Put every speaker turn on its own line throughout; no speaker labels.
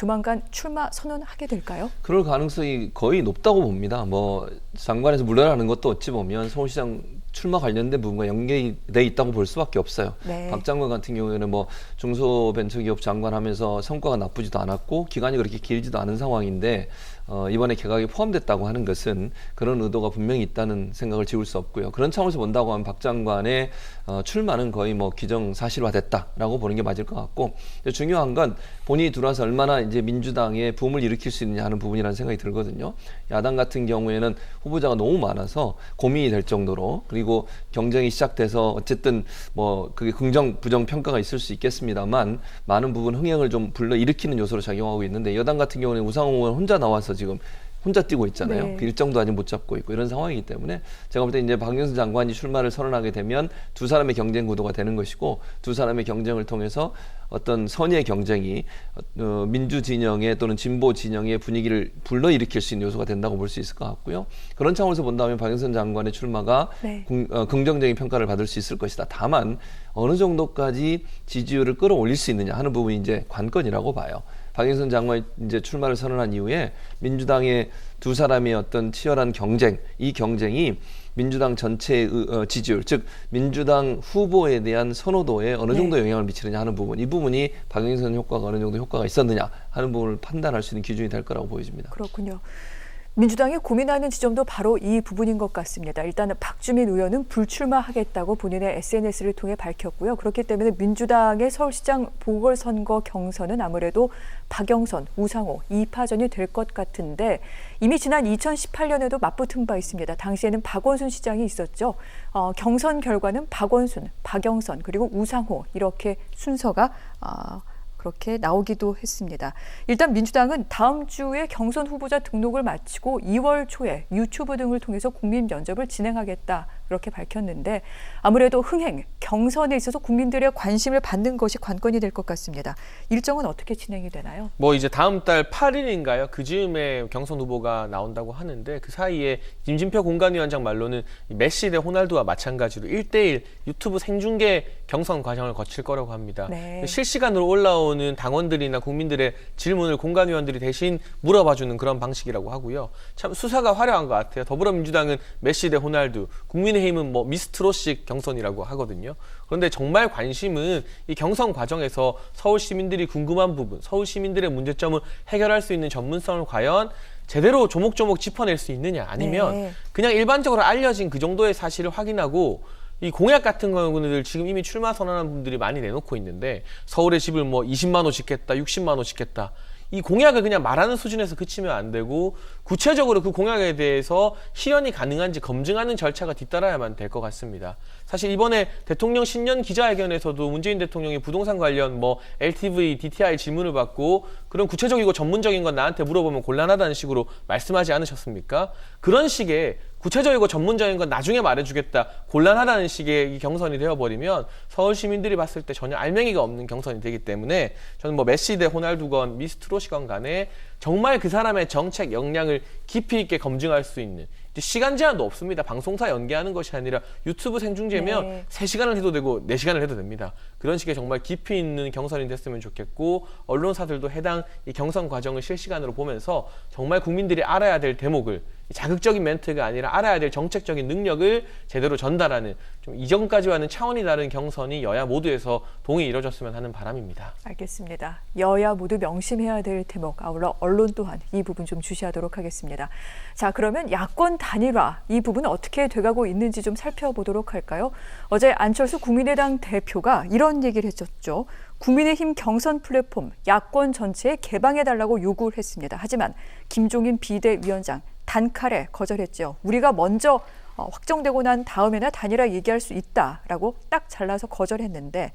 조만간 출마 선언하게 될까요?
그럴 가능성이 거의 높다고 봅니다. 뭐 장관에서 물러나는 것도 어찌 보면 서울시장 출마 관련된 부분과 연계돼 있다고 볼 수밖에 없어요. 네. 박 장관 같은 경우에는 뭐 중소벤처기업 장관 하면서 성과가 나쁘지도 않았고 기간이 그렇게 길지도 않은 상황인데 어, 이번에 개각이 포함됐다고 하는 것은 그런 의도가 분명히 있다는 생각을 지울 수 없고요. 그런 차원에서 본다고 하면 박 장관의 어, 출마는 거의 뭐 기정사실화됐다라고 보는 게 맞을 것 같고 중요한 건 본인이 들어와서 얼마나 이제 민주당의 붐을 일으킬 수 있느냐 하는 부분이라는 생각이 들거든요. 야당 같은 경우에는 후보자가 너무 많아서 고민이 될 정도로 그리고 경쟁이 시작돼서 어쨌든 뭐 그게 긍정 부정 평가가 있을 수 있겠습니다만 많은 부분 흥행을 좀 불러 일으키는 요소로 작용하고 있는데 여당 같은 경우는 우상호 의원 혼자 나와서 지금 혼자 뛰고 있잖아요. 네. 그 일정도 아직 못 잡고 있고 이런 상황이기 때문에 제가 볼 때 이제 박영수 장관이 출마를 선언하게 되면 두 사람의 경쟁 구도가 되는 것이고 두 사람의 경쟁을 통해서 어떤 선의의 경쟁이 어, 민주 진영의 또는 진보 진영의 분위기를 불러일으킬 수 있는 요소가 된다고 볼 수 있을 것 같고요. 그런 차원에서 본다면 박영선 장관의 출마가 네. 궁, 어, 긍정적인 평가를 받을 수 있을 것이다. 다만 어느 정도까지 지지율을 끌어올릴 수 있느냐 하는 부분이 이제 관건이라고 봐요. 박인선 장관 이제 이 출마를 선언한 이후에 민주당의 두 사람의 어떤 치열한 경쟁, 이 경쟁이 민주당 전체의 어, 지지율, 즉 민주당 후보에 대한 선호도에 어느 정도 네. 영향을 미치느냐 하는 부분, 이 부분이 박영선 효과가 어느 정도 효과가 있었느냐 하는 부분을 판단할 수 있는 기준이 될 거라고 보여집니다.
그렇군요. 민주당이 고민하는 지점도 바로 이 부분인 것 같습니다. 일단은 박주민 의원은 불출마하겠다고 본인의 SNS를 통해 밝혔고요. 그렇기 때문에 민주당의 서울시장 보궐선거 경선은 아무래도 박영선, 우상호, 이파전이 될 것 같은데 이미 지난 2018년에도 맞붙은 바 있습니다. 당시에는 박원순 시장이 있었죠. 어, 경선 결과는 박원순, 박영선, 그리고 우상호 이렇게 순서가 어, 그렇게 나오기도 했습니다. 일단 민주당은 다음 주에 경선 후보자 등록을 마치고 2월 초에 유튜브 등을 통해서 국민 면접을 진행하겠다 그렇게 밝혔는데 아무래도 흥행, 경선에 있어서 국민들의 관심을 받는 것이 관건이 될 것 같습니다. 일정은 어떻게 진행이 되나요?
뭐 이제 다음 달 8일인가요? 그 즈음에 경선 후보가 나온다고 하는데 그 사이에 김진표 공관위원장 말로는 메시 대 호날두와 마찬가지로 1대1 유튜브 생중계 경선 과정을 거칠 거라고 합니다. 네. 실시간으로 올라오는 당원들이나 국민들의 질문을 공관위원들이 대신 물어봐주는 그런 방식이라고 하고요. 참 수사가 화려한 것 같아요. 더불어민주당은 메시 대 호날두, 국민의 국민의힘은 뭐 미스트롯식 경선이라고 하거든요. 그런데 정말 관심은 이 경선 과정에서 서울 시민들이 궁금한 부분, 서울 시민들의 문제점을 해결할 수 있는 전문성을 과연 제대로 조목조목 짚어낼 수 있느냐 아니면 네. 그냥 일반적으로 알려진 그 정도의 사실을 확인하고 이 공약 같은 경우는 지금 이미 출마 선언한 분들이 많이 내놓고 있는데 서울의 집을 뭐 20만 원 짓겠다, 60만 원 짓겠다 이 공약을 그냥 말하는 수준에서 그치면 안 되고 구체적으로 그 공약에 대해서 실현이 가능한지 검증하는 절차가 뒤따라야만 될 것 같습니다. 사실 이번에 대통령 신년 기자회견에서도 문재인 대통령이 부동산 관련 뭐 LTV, DTI 질문을 받고 그런 구체적이고 전문적인 건 나한테 물어보면 곤란하다는 식으로 말씀하지 않으셨습니까? 그런 식의 구체적이고 전문적인 건 나중에 말해주겠다 곤란하다는 식의 경선이 되어버리면 서울 시민들이 봤을 때 전혀 알맹이가 없는 경선이 되기 때문에 저는 뭐 메시 대 호날두건 미스트롯이건 간에 정말 그 사람의 정책 역량을 깊이 있게 검증할 수 있는 시간 제한도 없습니다. 방송사 연계하는 것이 아니라 유튜브 생중계면 네. 3시간을 해도 되고 4시간을 해도 됩니다. 그런 식의 정말 깊이 있는 경선이 됐으면 좋겠고 언론사들도 해당 이 경선 과정을 실시간으로 보면서 정말 국민들이 알아야 될 대목을 자극적인 멘트가 아니라 알아야 될 정책적인 능력을 제대로 전달하는 좀 이전까지와는 차원이 다른 경선이 여야 모두에서 동이 이뤄졌으면 하는 바람입니다.
알겠습니다. 여야 모두 명심해야 될 대목 아울러 언론 또한 이 부분 좀 주시하도록 하겠습니다. 자 그러면 야권 단일화 이 부분 어떻게 돼가고 있는지 좀 살펴보도록 할까요? 어제 안철수 국민의당 대표가 이런 얘기를 했었죠. 국민의힘 경선 플랫폼 야권 전체에 개방해달라고 요구를 했습니다. 하지만 김종인 비대위원장 단칼에 거절했죠. 우리가 먼저 어, 확정되고 난 다음에나 단일화 얘기할 수 있다라고 딱 잘라서 거절했는데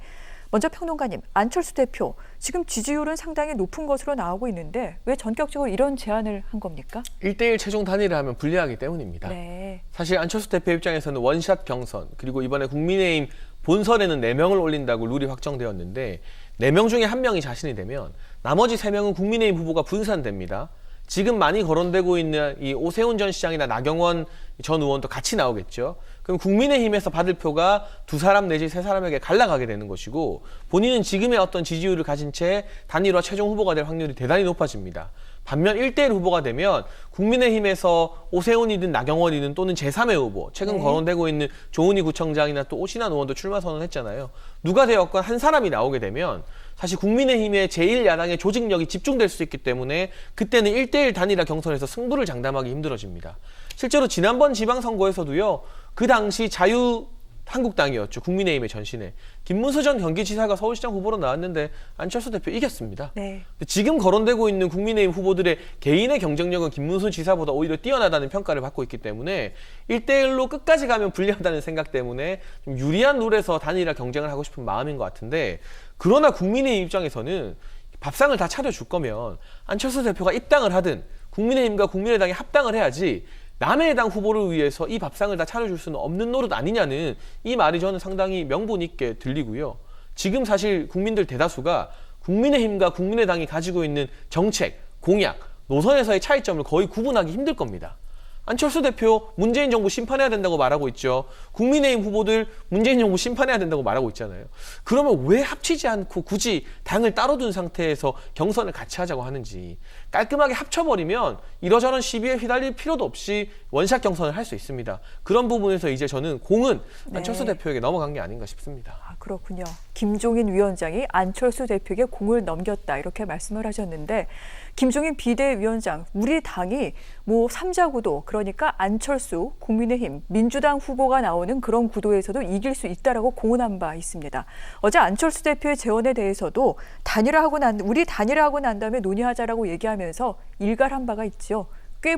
먼저 평론가님, 안철수 대표 지금 지지율은 상당히 높은 것으로 나오고 있는데 왜 전격적으로 이런 제안을 한 겁니까?
1대1 최종 단일을 하면 불리하기 때문입니다. 네. 사실 안철수 대표 입장에서는 원샷 경선 그리고 이번에 국민의힘 본선에는 4명을 올린다고 룰이 확정되었는데 4명 중에 1명이 자신이 되면 나머지 3명은 국민의힘 후보가 분산됩니다. 지금 많이 거론되고 있는 이 오세훈 전 시장이나 나경원 전 의원도 같이 나오겠죠. 그럼 국민의힘에서 받을 표가 두 사람 내지 세 사람에게 갈라가게 되는 것이고 본인은 지금의 어떤 지지율을 가진 채 단일화 최종 후보가 될 확률이 대단히 높아집니다. 반면 일대일 후보가 되면 국민의힘에서 오세훈이든 나경원이든 또는 제3의 후보, 최근 네. 거론되고 있는 조은희 구청장이나 또 오신환 의원도 출마 선언했잖아요. 누가 되었건 한 사람이 나오게 되면 사실 국민의힘의 제1야당의 조직력이 집중될 수 있기 때문에 그때는 일대일 단일화 경선에서 승부를 장담하기 힘들어집니다. 실제로 지난번 지방선거에서도요. 그 당시 자유 한국당이었죠. 국민의힘의 전신에 김문수 전 경기지사가 서울시장 후보로 나왔는데 안철수 대표 이겼습니다. 네. 지금 거론되고 있는 국민의힘 후보들의 개인의 경쟁력은 김문수 지사보다 오히려 뛰어나다는 평가를 받고 있기 때문에 일대일로 끝까지 가면 불리하다는 생각 때문에 좀 유리한 룰에서 단일화 경쟁을 하고 싶은 마음인 것 같은데 그러나 국민의힘 입장에서는 밥상을 다 차려줄 거면 안철수 대표가 입당을 하든 국민의힘과 국민의당이 합당을 해야지 남의 당 후보를 위해서 이 밥상을 다 차려줄 수는 없는 노릇 아니냐는 이 말이 저는 상당히 명분 있게 들리고요. 지금 사실 국민들 대다수가 국민의힘과 국민의당이 가지고 있는 정책, 공약, 노선에서의 차이점을 거의 구분하기 힘들 겁니다. 안철수 대표 문재인 정부 심판해야 된다고 말하고 있죠. 국민의힘 후보들 문재인 정부 심판해야 된다고 말하고 있잖아요. 그러면 왜 합치지 않고 굳이 당을 따로 둔 상태에서 경선을 같이 하자고 하는지 깔끔하게 합쳐버리면 이러저런 시비에 휘달릴 필요도 없이 원샷 경선을 할 수 있습니다. 그런 부분에서 이제 저는 공은 네. 안철수 대표에게 넘어간 게 아닌가 싶습니다.
아, 그렇군요. 김종인 위원장이 안철수 대표에게 공을 넘겼다 이렇게 말씀을 하셨는데 김종인 비대위원장, 우리 당이 뭐 삼자 구도 그러니까 안철수, 국민의힘, 민주당 후보가 나오는 그런 구도에서도 이길 수 있다라고 공언한 바 있습니다. 어제 안철수 대표의 재원에 대해서도 단일화하고 난 우리 단일화하고 난 다음에 논의하자라고 얘기하면서 일갈한 바가 있지요.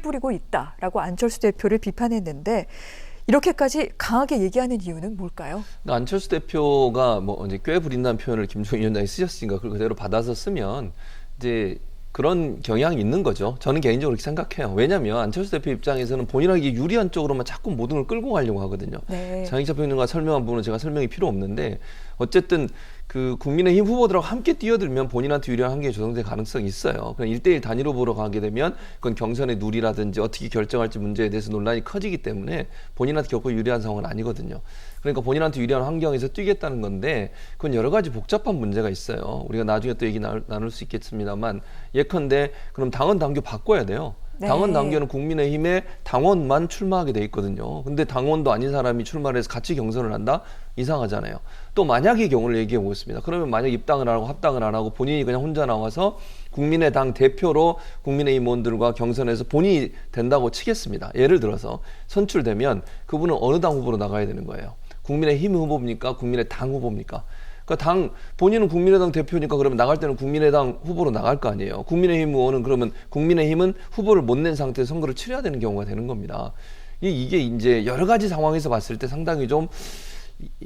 부리고 있다라고 안철수 대표를 비판했는데 이렇게까지 강하게 얘기하는 이유는 뭘까요?
그러니까 안철수 대표가 뭐 이제 꽤 부린다는 표현을 김종인 위원장이 쓰셨으니까 그걸 그대로 받아서 쓰면 이제 그런 경향이 있는 거죠. 저는 개인적으로 그렇게 생각해요. 왜냐하면 안철수 대표 입장에서는 본인에게 유리한 쪽으로만 자꾸 모든 걸 끌고 가려고 하거든요. 네. 장익차 평론가 설명한 부분은 제가 설명이 필요 없는데 어쨌든 그 국민의힘 후보들하고 함께 뛰어들면 본인한테 유리한 한계 에 조성될 가능성이 있어요. 그냥 그러니까 일대일 단위로보러 가게 되면 그건 경선의 누리라든지 어떻게 결정할지 문제에 대해서 논란이 커지기 때문에 본인한테 겪고 유리한 상황은 아니거든요. 그러니까 본인한테 유리한 환경에서 뛰겠다는 건데 그건 여러 가지 복잡한 문제가 있어요. 우리가 나중에 또 얘기 나눌 수 있겠습니다만 예컨대 그럼 당헌 당규 바꿔야 돼요. 네. 당원 당규는 국민의힘에 당원만 출마하게 돼 있거든요. 근데 당원도 아닌 사람이 출마를 해서 같이 경선을 한다? 이상하잖아요. 또 만약의 경우를 얘기해 보겠습니다. 그러면 만약 입당을 안 하고 합당을 안 하고 본인이 그냥 혼자 나와서 국민의당 대표로 국민의 임원들과 경선에서 본인이 된다고 치겠습니다. 예를 들어서 선출되면 그분은 어느 당 후보로 나가야 되는 거예요. 국민의힘 후보입니까? 국민의당 후보입니까? 그러니까 당 본인은 국민의당 대표니까 그러면 나갈 때는 국민의당 후보로 나갈 거 아니에요. 국민의힘 의원은 그러면 국민의힘은 후보를 못 낸 상태에 서 선거를 치러야 되는 경우가 되는 겁니다. 이게 이제 여러 가지 상황에서 봤을 때 상당히 좀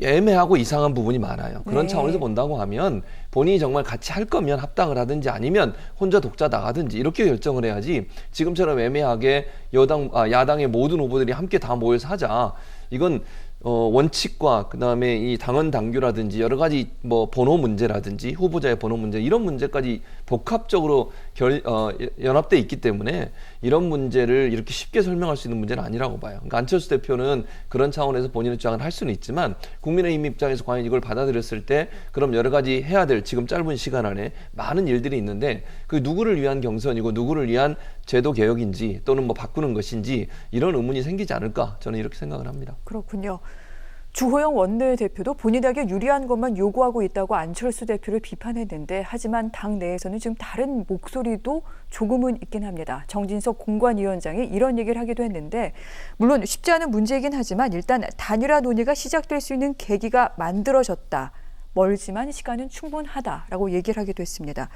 애매하고 이상한 부분이 많아요. 그런 네. 차원에서 본다고 하면 본인이 정말 같이 할 거면 합당을 하든지 아니면 혼자 독자 나가든지 이렇게 결정을 해야지 지금처럼 애매하게 여당 아, 야당의 모든 후보들이 함께 다 모여서 하자. 이건 어, 원칙과 그다음에 이 당헌 당규라든지 여러 가지 뭐 번호 문제라든지 후보자의 번호 문제 이런 문제까지 복합적으로 결, 어, 연합돼 있기 때문에 이런 문제를 이렇게 쉽게 설명할 수 있는 문제는 아니라고 봐요. 그러니까 안철수 대표는 그런 차원에서 본인의 주장을 할 수는 있지만 국민의힘 입장에서 과연 이걸 받아들였을 때 그럼 여러 가지 해야 될 지금 짧은 시간 안에 많은 일들이 있는데 그 누구를 위한 경선이고 누구를 위한 제도 개혁인지 또는 뭐 바꾸는 것인지 이런 의문이 생기지 않을까 저는 이렇게 생각을 합니다.
그렇군요. 주호영 원내대표도 본인에게 유리한 것만 요구하고 있다고 안철수 대표를 비판했는데 하지만 당 내에서는 지금 다른 목소리도 조금은 있긴 합니다. 정진석 공관위원장이 이런 얘기를 하기도 했는데 물론 쉽지 않은 문제이긴 하지만 일단 단일화 논의가 시작될 수 있는 계기가 만들어졌다. 멀지만 시간은 충분하다라고 얘기를 하기도 했습니다.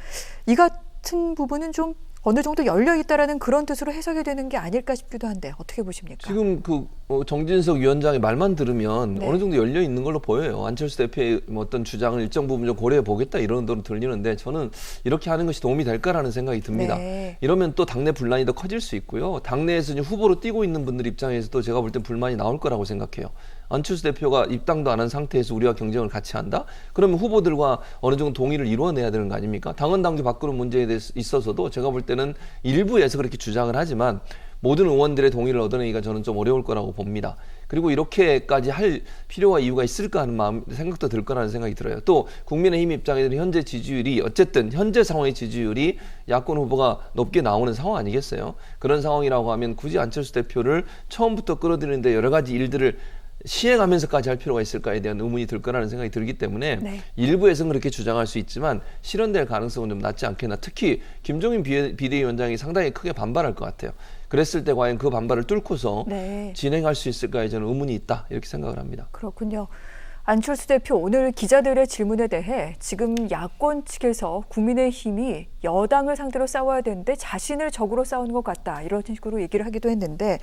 이 같은 부분은 좀 어느 정도 열려 있다라는 그런 뜻으로 해석이 되는 게 아닐까 싶기도 한데 어떻게 보십니까?
지금 그 어, 정진석 위원장의 말만 들으면 네. 어느 정도 열려 있는 걸로 보여요. 안철수 대표의 뭐 어떤 주장을 일정 부분 좀 고려해 보겠다 이런 돈으 들리는데 저는 이렇게 하는 것이 도움이 될까라는 생각이 듭니다. 네. 이러면 또 당내 분란이 더 커질 수 있고요. 당내에서 후보로 뛰고 있는 분들 입장에서도 제가 볼 땐 불만이 나올 거라고 생각해요. 안철수 대표가 입당도 안 한 상태에서 우리와 경쟁을 같이 한다? 그러면 후보들과 어느 정도 동의를 이루어내야 되는 거 아닙니까? 당헌 당규 바꾸는 문제에 대해 서 있어서도 제가 볼 때는 일부에서 그렇게 주장을 하지만 모든 의원들의 동의를 얻어내기가 저는 좀 어려울 거라고 봅니다. 그리고 이렇게까지 할 필요와 이유가 있을까 하는 마음 생각도 들 거라는 생각이 들어요. 또 국민의힘 입장에서는 현재 지지율이 어쨌든 현재 상황의 지지율이 야권 후보가 높게 나오는 상황 아니겠어요? 그런 상황이라고 하면 굳이 안철수 대표를 처음부터 끌어들이는데 여러 가지 일들을 시행하면서까지 할 필요가 있을까에 대한 의문이 들 거라는 생각이 들기 때문에 네. 일부에서는 그렇게 주장할 수 있지만 실현될 가능성은 좀 낮지 않겠나. 특히 김종인 비대위원장이 상당히 크게 반발할 것 같아요. 그랬을 때 과연 그 반발을 뚫고서 네. 진행할 수 있을까에 저는 의문이 있다 이렇게 생각을 합니다.
그렇군요. 안철수 대표 오늘 기자들의 질문에 대해 지금 야권 측에서 국민의힘이 여당을 상대로 싸워야 되는데 자신을 적으로 싸우는 것 같다 이런 식으로 얘기를 하기도 했는데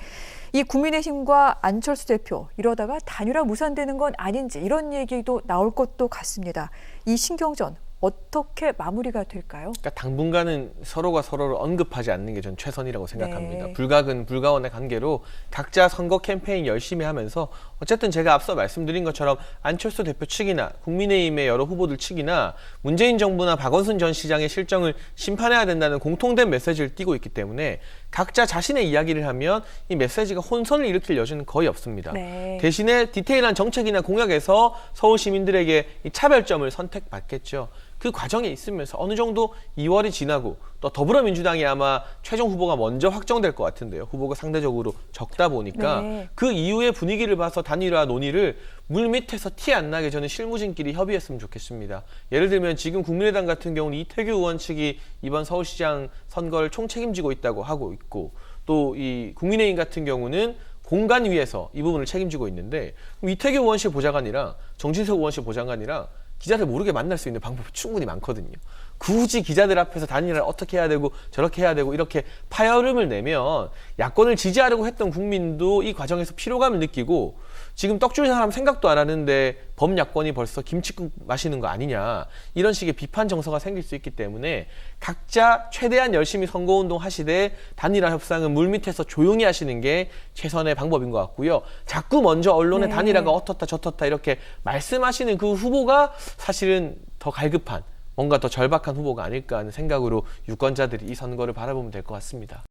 이 국민의힘과 안철수 대표 이러다가 단일화 무산되는 건 아닌지 이런 얘기도 나올 것도 같습니다. 이 신경전 어떻게 마무리가 될까요?
그러니까 당분간은 서로가 서로를 언급하지 않는 게 전 최선이라고 생각합니다. 네. 불가근 불가원의 관계로 각자 선거 캠페인 열심히 하면서 어쨌든 제가 앞서 말씀드린 것처럼 안철수 대표 측이나 국민의힘의 여러 후보들 측이나 문재인 정부나 박원순 전 시장의 실정을 심판해야 된다는 공통된 메시지를 띄고 있기 때문에 각자 자신의 이야기를 하면 이 메시지가 혼선을 일으킬 여지는 거의 없습니다. 네. 대신에 디테일한 정책이나 공약에서 서울 시민들에게 차별점을 선택받겠죠. 그 과정에 있으면서 어느 정도 2월이 지나고 또 더불어민주당이 아마 최종 후보가 먼저 확정될 것 같은데요. 후보가 상대적으로 적다 보니까 네. 그 이후의 분위기를 봐서 단일화 논의를 물밑에서 티 안 나게 저는 실무진끼리 협의했으면 좋겠습니다. 예를 들면 지금 국민의당 같은 경우는 이태규 의원 측이 이번 서울시장 선거를 총책임지고 있다고 하고 있고 또 이 국민의힘 같은 경우는 공간 위에서 이 부분을 책임지고 있는데 이태규 의원실 보좌관이랑 정진석 의원실 보좌관이랑 기자를 모르게 만날 수 있는 방법이 충분히 많거든요. 굳이 기자들 앞에서 단일화를 어떻게 해야 되고 저렇게 해야 되고 이렇게 파열음을 내면 야권을 지지하려고 했던 국민도 이 과정에서 피로감을 느끼고 지금 떡줄 인 사람 생각도 안 하는데 범야권이 벌써 김치국 마시는 거 아니냐 이런 식의 비판 정서가 생길 수 있기 때문에 각자 최대한 열심히 선거운동 하시되 단일화 협상은 물밑에서 조용히 하시는 게 최선의 방법인 것 같고요. 자꾸 먼저 언론의 네. 단일화가 어떻다 저렇다 이렇게 말씀하시는 그 후보가 사실은 더 갈급한 뭔가 더 절박한 후보가 아닐까 하는 생각으로 유권자들이 이 선거를 바라보면 될 것 같습니다.